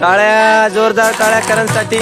टाळ्या जोरदार टाळ्या करण्यासाठी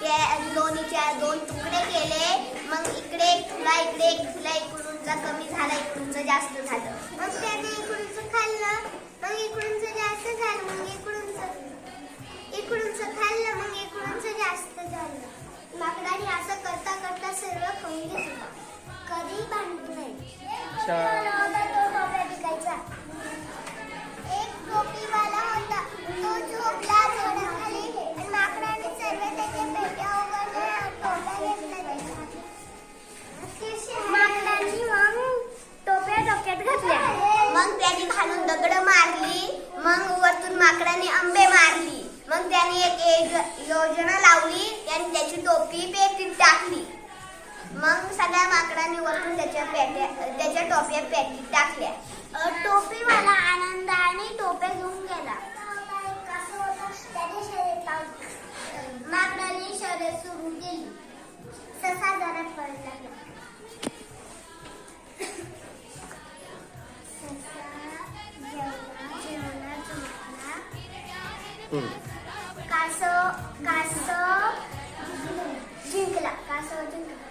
ते दोन्हीच्या लोणीच्या दोन तुकडे केले. मग इकडे एक तुला इकडे एक तुला इकडूनचा कमी झाला इकडूनचं जास्त झालं. मग त्याने इकडूनचं खाल्लं. मग इकडूनचं जास्त झालं मग इकडूनचं इकडूनचं खाल्लं मग इकडूनचं जास्त झालं. माकडाने असं करता करता सर्व खाऊन घेतलं. कधी भांडू नाही मग वरतून माकडाने आंबे मारली. मग त्याने एक योजना लावली त्याने त्याची टोपी पेटीत टाकली. मग सगळ्या माकडाने वरतून त्याच्या पेट्या त्याच्या टोप्या पेटीत टाकल्या. टोपीवाला आनंदाने टोप्या घेऊन गेला. माकडाने शर्यत सुरू केली. ससा जरात पडला. Kasut, kasut, jengkelak, kasut jengkelak.